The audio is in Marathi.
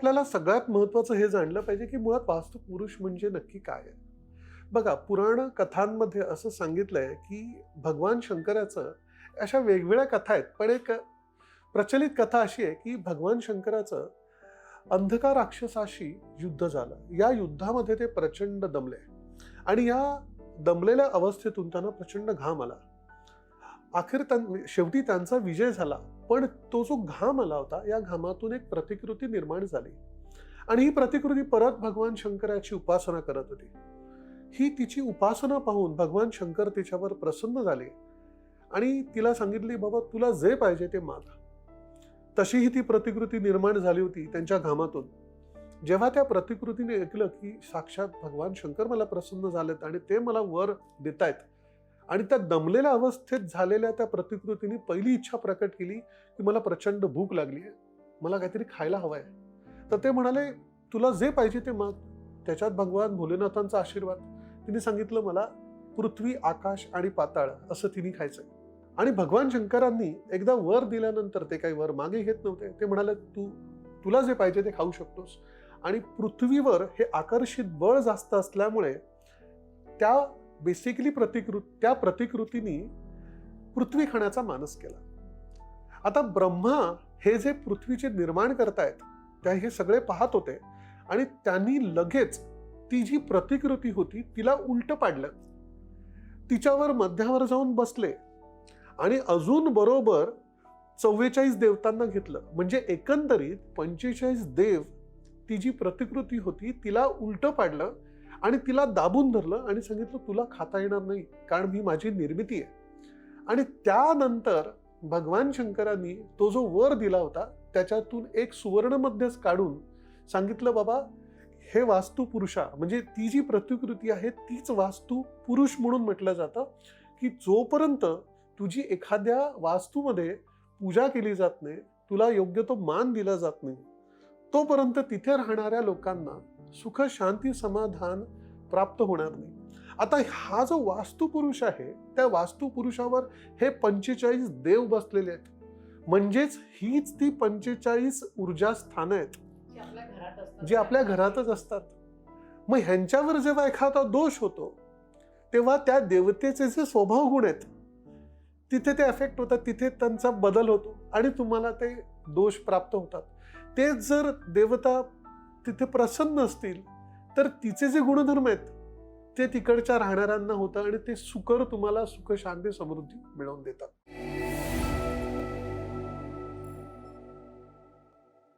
आपल्याला सगळ्यात महत्वाचं हे जाणलं पाहिजे की मुळात वास्तू पुरुष म्हणजे नक्की काय आहे? बघा पुराण कथांमध्ये असं सांगितलंय की भगवान शंकराचं अशा वेगवेगळ्या कथा आहेत पण एक प्रचलित कथा अशी आहे की भगवान शंकराचं अंधकार राक्षसाशी युद्ध झालं. या युद्धामध्ये ते प्रचंड दमले आणि या दमलेल्या अवस्थेतून त्यांना प्रचंड घाम आला. अखेर त्यां शेवटी त्यांचा विजय झाला. पण तो जो घाम आला होता या घामातून एक प्रतिकृती निर्माण झाली. आणि ही प्रतिकृती परत भगवान शंकराची उपासना करत होती. ही तिची उपासना पाहून भगवान शंकर तिच्यावर प्रसन्न झाले. आणि तिला सांगितले बाबा तुला जे पाहिजे ते माग. तशीही ती प्रतिकृती निर्माण झाली होती त्यांच्या घामातून. जेव्हा त्या प्रतिकृतीने ऐकलं की साक्षात भगवान शंकर मला प्रसन्न झालेत आणि ते मला वर देत आहेत आणि त्या दमलेल्या अवस्थेत झालेल्या त्या प्रतिकृतीने पहिली इच्छा प्रकट केली की मला प्रचंड भूक लागली आहे. मला काहीतरी खायला हवं आहे तर ते म्हणाले तुला जे पाहिजे ते माग. त्याच्यात भगवान भोलेनाथांचा आशीर्वाद. तिने सांगितलं मला पृथ्वी आकाश आणि पाताळ असं तिने खायचं आणि भगवान शंकरांनी एकदा वर दिल्यानंतर ते काही वर मागे घेत नव्हते. ते म्हणाले तू तुला जे पाहिजे ते खाऊ शकतोस. आणि पृथ्वीवर हे आकर्षित बळ जास्त असल्यामुळे त्या बेसिकली प्रतिकृत त्या प्रतिकृतीने पृथ्वी खाण्याचा मानस केला. आता ब्रह्मा हे जे पृथ्वीचे निर्माण करतायत त्या हे सगळे पाहत होते आणि त्यांनी लगेच ती जी प्रतिकृती होती तिला उलट पाडलं. तिच्यावर मध्यावर जाऊन बसले आणि अजून बरोबर चव्वेचाळीस देवतांना घेतलं. म्हणजे एकंदरीत पंचेचाळीस देव ती जी प्रतिकृती होती तिला उलट पाडलं आणि तिला दाबून धरलं आणि सांगितलं तुला खाता येणार नाही कारण मी माझी निर्मिती आहे. आणि त्यानंतर भगवान शंकरांनी तो जो वर दिला होता त्याच्यातून एक सुवर्णमध्येच काढून सांगितलं बाबा हे वास्तू पुरुषा म्हणजे ती जी प्रतिकृती आहे तीच वास्तू पुरुष म्हणून म्हटलं जातं की जोपर्यंत तुझी एखाद्या वास्तूमध्ये पूजा केली जात नाही तुला योग्य तो मान दिला जात नाही तोपर्यंत तिथे राहणाऱ्या लोकांना सुख शांती समाधान प्राप्त होणार नाही. आता हा जो वास्तुपुरुष आहे त्या वास्तुपुरुषावर हे पंचेचाळीस देव बसलेले आहेत. म्हणजेच हीच ती पंचेचाळीस ऊर्जा स्थानं आहेत जी आपल्या जे आपल्या घरातच असतात. मग ह्यांच्यावर जेव्हा एखादा दोष होतो तेव्हा त्या देवतेचे जे स्वभाव गुण आहेत तिथे ते अफेक्ट होतात तिथे त्यांचा बदल होतो आणि तुम्हाला ते दोष प्राप्त होतात. तेच जर देवता तिथे प्रसन्न असतील तर तिचे जे गुणधर्म आहेत ते तिकडच्या राहणाऱ्यांना होतं आणि ते सुकर तुम्हाला सुख शांती समृद्धी मिळवून देतात.